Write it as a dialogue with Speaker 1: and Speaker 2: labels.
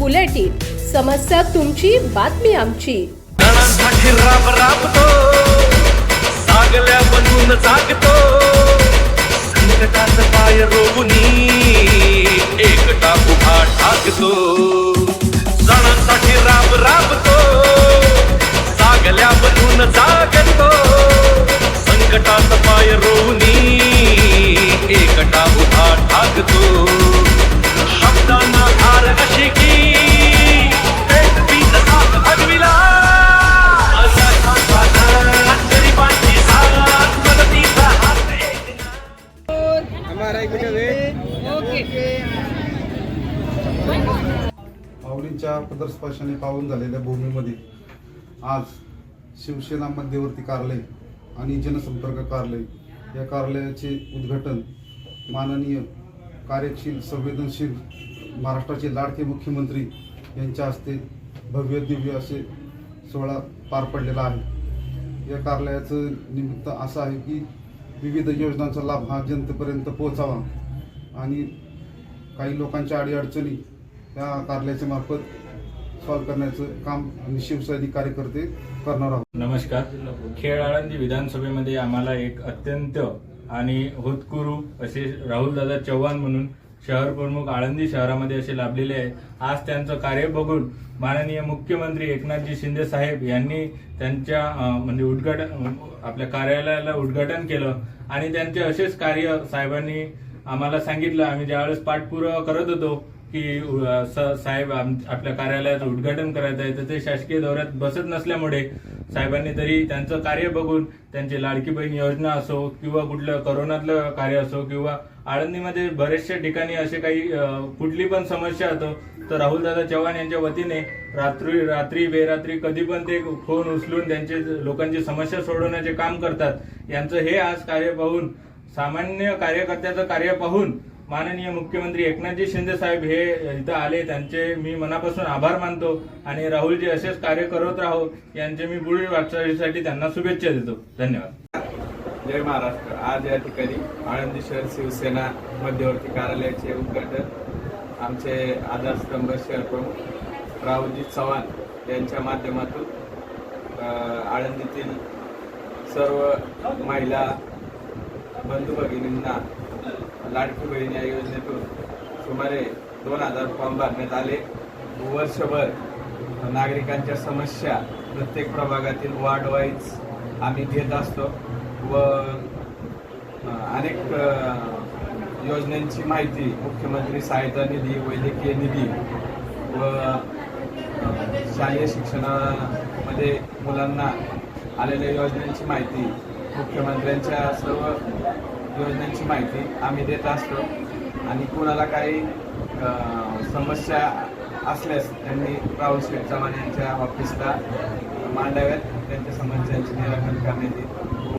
Speaker 1: समस्या तुमची बातमी आमची.
Speaker 2: सणांसाठी राब राबतो सागल्या बनून जागतो. संकटात पाय रोवणी एकटा उभा ठाकतो सणांसाठी राब राबतो सागल्या बनून जागतो. संकटात पाय रोवणी एकटा उभा ठाकतो एक
Speaker 3: माऊलींच्या पदरस्पर्शाने पावन झालेल्या भूमीमध्ये आज शिवसेना मध्यवर्ती कार्यालय आणि जनसंपर्क कार्यालय या कार्यालयाचे उद्घाटन माननीय कार्यशील संवेदनशील महाराष्ट्राचे लाडके मुख्यमंत्री यांच्या हस्ते भव्य दिव्य असे सोहळा पार पडलेला आहे. या कार्यालयाचं निमित्त असं आहे की विविध योजनांचा लाभ हा जनतेपर्यंत पोहोचावा. आणि काही लोकांच्या अडीअडचणी या कार्यालयाच्या मार्फत सॉल्व्ह करण्याचं काम आम्ही शिवसैनिक कार्यकर्ते करणार आहोत.
Speaker 4: नमस्कार. खेळ आळंदी विधानसभेमध्ये आम्हाला एक अत्यंत आणि होतकुरू असे राहुलदादा चव्हाण म्हणून शहर प्रमुख आळंदी शहरामध्ये असे लाभलेले आहे. आज त्यांचं कार्य बघून माननीय मुख्यमंत्री एकनाथजी शिंदे साहेब यांनी त्यांच्या म्हणजे उद्घाटन आपल्या कार्यालयाला उद्घाटन केलं. आणि त्यांचे असेच कार्य साहेबांनी आम्हाला सांगितलं. आम्ही ज्यावेळेस पाठपुरावा करत होतो की साहेब आपल्या कार्यालयाचं उद्घाटन करायचं आहे तर ते शासकीय दौऱ्यात बसत नसल्यामुळे साहेबांनी तरी त्यांचं कार्य बघून त्यांची लाडकी बहीण योजना असो किंवा कुठलं करोनातलं कार्य असो किंवा आळंदीमध्ये बरेचशा ठिकाणी असे काही कुठली पण समस्या असो तर राहुलदादा चव्हाण यांच्या वतीने रात्री रात्री बेरात्री कधी पण ते फोन उचलून त्यांचे लोकांची समस्या सोडवण्याचे काम करतात. यांचं हे आज कार्य पाहून सामान्य कार्यकर्त्याचं कार्य पाहून माननीय मुख्यमंत्री एकनाथजी शिंदे साहेब हे इथं आले. त्यांचे मी मनापासून आभार मानतो आणि राहुलजी असेच कार्य करत राहो यांचे मी पुढील वाटचालीसाठी त्यांना शुभेच्छा देतो. धन्यवाद.
Speaker 5: जय महाराष्ट्र. आज या ठिकाणी आळंदी शहर शिवसेना मध्यवर्ती कार्यालयाचे उद्घाटन आमचे आधारस्तंभ शहर प्रमुख राहुलजी चव्हाण यांच्या माध्यमातून आळंदीतील सर्व महिला बंधू भगिनींना लाडकी बहीण या योजनेतून सुमारे दोन हजार फॉर्म भरण्यात आले. वर्षभर नागरिकांच्या समस्या प्रत्येक प्रभागातील वार्ड वाईज आम्ही घेत असतो व अनेक योजनांची माहिती मुख्यमंत्री सहायता निधी वैद्यकीय निधी व शालेय शिक्षणामध्ये मुलांना आलेल्या योजनांची माहिती मुख्यमंत्र्यांच्या सर्व योजनांची माहिती आम्ही देत असतो. आणि कोणाला काही समस्या असल्यास त्यांनी राहुल शेठ चव्हाण यांच्या ऑफिसला मांडाव्यात. त्यांच्या समस्यांचे निराकरण करण्यात येईल.